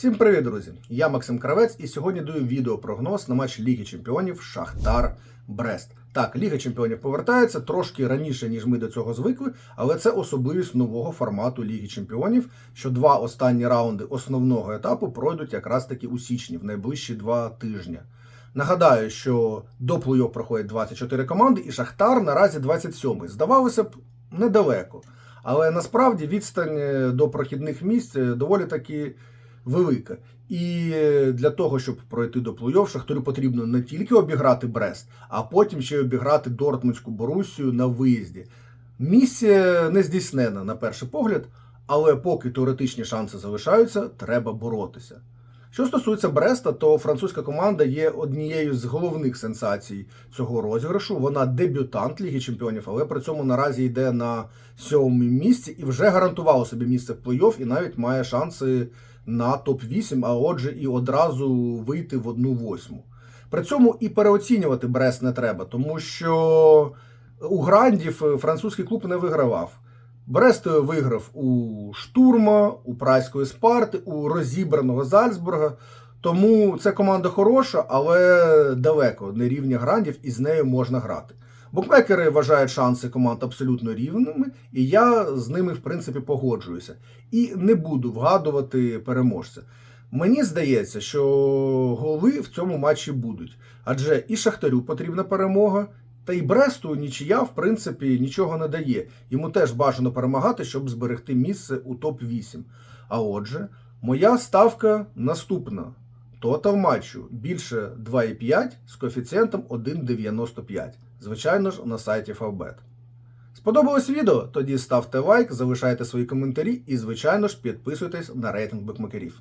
Всім привіт, друзі! Я Максим Кравець, і сьогодні даю відеопрогноз на матч Ліги Чемпіонів Шахтар Брест. Так, Ліга Чемпіонів повертається трошки раніше, ніж ми до цього звикли, але це особливість нового формату Ліги Чемпіонів, що два останні раунди основного етапу пройдуть якраз таки у січні, в найближчі два тижні. Нагадаю, що до плей-офф проходять 24 команди, і Шахтар наразі 27-й. Здавалося б, недалеко. Але насправді відстань е, до прохідних місць е, доволі таки велика. І для того, щоб пройти до плей-офф, Шахтарю потрібно не тільки обіграти Брест, а потім ще й обіграти Дортмундську Борусію на виїзді. Місія не здійснена на перший погляд, але поки теоретичні шанси залишаються, треба боротися. Що стосується Бреста, то французька команда є однією з головних сенсацій цього розіграшу. Вона дебютант Ліги Чемпіонів, але при цьому наразі йде на сьомому місці і вже гарантувала собі місце в плей-офф і навіть має шанси на топ-8, а отже, і одразу вийти в одну восьму. При цьому і переоцінювати Брест не треба, тому що у грандів французький клуб не вигравав. Брест виграв у штурма, у прайської спарти, у розібраного Зальцбурга. Тому це команда хороша, але далеко не рівня грандів, і з нею можна грати. Букмекери вважають шанси команд абсолютно рівними, і я з ними, в принципі, погоджуюся. І не буду вгадувати переможця. Мені здається, що голи в цьому матчі будуть. Адже і Шахтарю потрібна перемога, та й Бресту нічия, в принципі, нічого не дає. Йому теж бажано перемагати, щоб зберегти місце у топ-8. А отже, моя ставка наступна. Тотал матчу більше 2,5 з коефіцієнтом 1,95. Звичайно ж, на сайті Favbet. Сподобалось відео? Тоді ставте лайк, залишайте свої коментарі і, звичайно ж, підписуйтесь на рейтинг букмекерів.